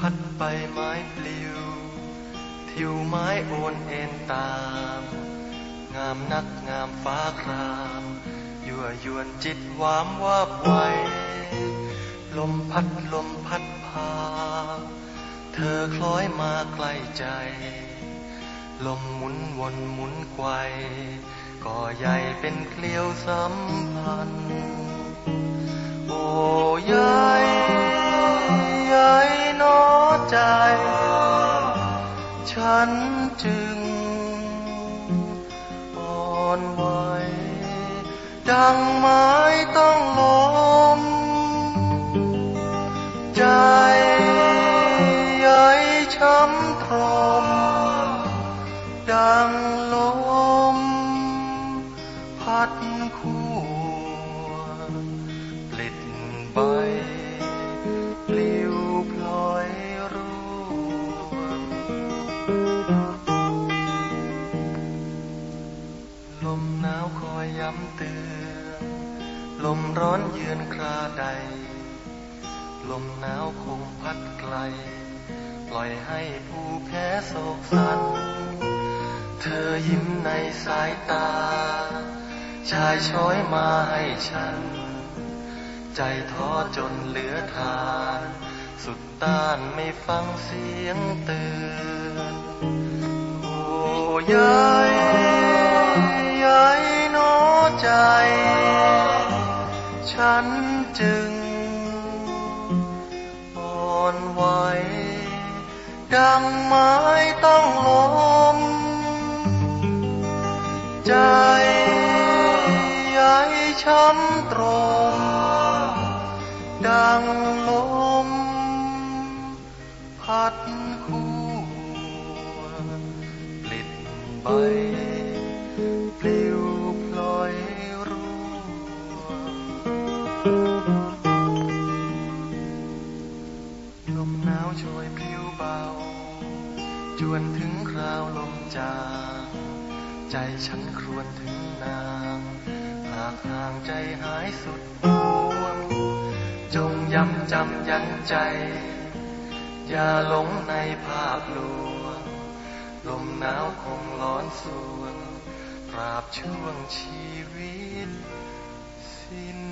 พัดไปไม้ปลิว ทิวไม้โอนเอ็นตาม งามนักงามฟ้าคราม ยั่วยวนจิตหวามวาบไวลมพัดลมพัดพา เธอคล้อยมาใกล้ใจ ลมหมุนวนหมุนไกวก่อใหญ่เป็นเกลียวสัมพันธ์โอ้ยา นจึงอ่อนไหวดังไม้ต้องลม ใจใหญ่ช้ำำเตือนลมร้อนเยือนคราใด ลมหนาวคงพัดไกล ปล่อยให้ผู้แพ้โศกสัน เธอยิ้มในสายตา ชายช้อยมาให้ฉัน ใจท้อจนเหลือทาน สุดต้านไม่ฟังเสียงเตือนโอ้ยายย ฉันจึงอ่อนไหวดังไม้ต้องล้มใจใหญ่ช้ำตรมดังลม พัดคู่ปลิดใบปลิว จวนถึงคราวลมจางใจฉันครวญถึงนางหากห่างใจหายสุดดวง จงย้ำจำยันใจ อย่าหลงในภาพลวง ลมหนาวคงร้อนสวงตราบช่วงชีวิตสิ้น